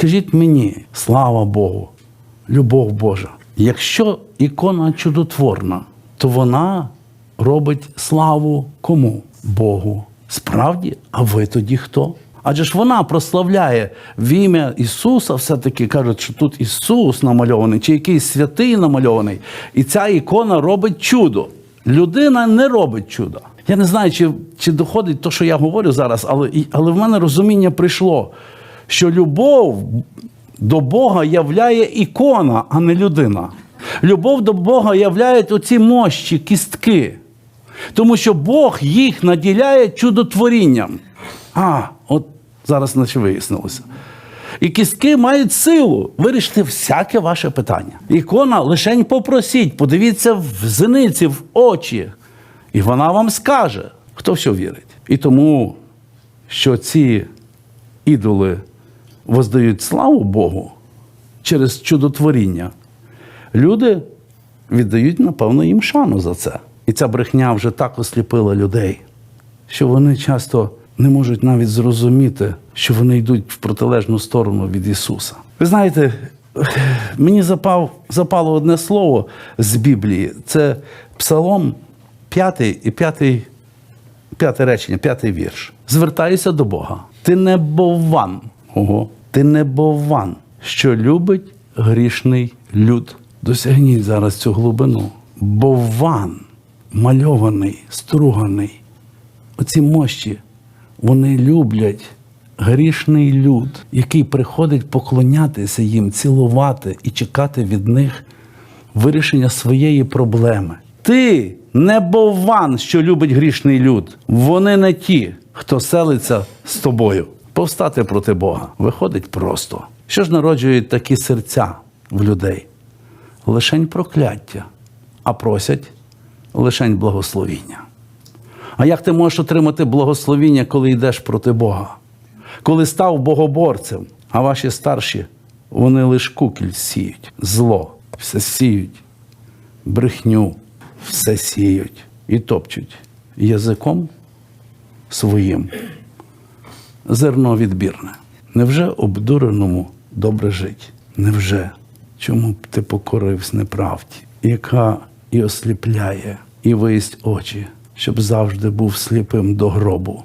Скажіть мені, слава Богу, любов Божа. Якщо ікона чудотворна, то вона робить славу кому? Богу. Справді, а ви тоді хто? Адже ж вона прославляє в ім'я Ісуса, все-таки кажуть, що тут Ісус намальований, чи якийсь святий намальований. І ця ікона робить чудо. Людина не робить чудо. Я не знаю, чи, чи доходить те, що я говорю зараз, але, але в мене розуміння прийшло, що любов до Бога являє ікона, а не людина. Любов до Бога являють оці мощі, кістки. Тому що Бог їх наділяє чудотворінням. А, от зараз наче вияснилося. І кістки мають силу вирішити всяке ваше питання. Ікона лишень попросіть, подивіться в зениці, в очі, і вона вам скаже, хто в що вірить. І тому, що ці ідоли воздають славу Богу через чудотворіння, люди віддають, напевно, їм шану за це. І ця брехня вже так осліпила людей, що вони часто не можуть навіть зрозуміти, що вони йдуть в протилежну сторону від Ісуса. Ви знаєте, мені запав, запало одне слово з Біблії. Це Псалом 5 і 5, п'яте речення, п'ятий вірш. Звертаюся до Бога. Ти не бовван. Ого, ти не бовван, що любить грішний люд. Досягніть зараз цю глибину. Бовван, мальований, струганий. Оці мощі, вони люблять грішний люд, який приходить поклонятися їм, цілувати і чекати від них вирішення своєї проблеми. Ти не бовван, що любить грішний люд. Вони не ті, хто селиться з тобою. Повстати проти Бога виходить просто. Що ж народжують такі серця в людей? Лишень прокляття, а просять лишень благословіння. А як ти можеш отримати благословіння, коли йдеш проти Бога? Коли став богоборцем, а ваші старші, вони лиш кукіль сіють, зло, все сіють, брехню, все сіють і топчуть язиком своїм. Зерно відбірне. Невже обдуреному добре жить? Невже? Чому б ти покорився неправді, яка і осліпляє, і виїсть очі, щоб завжди був сліпим до гробу?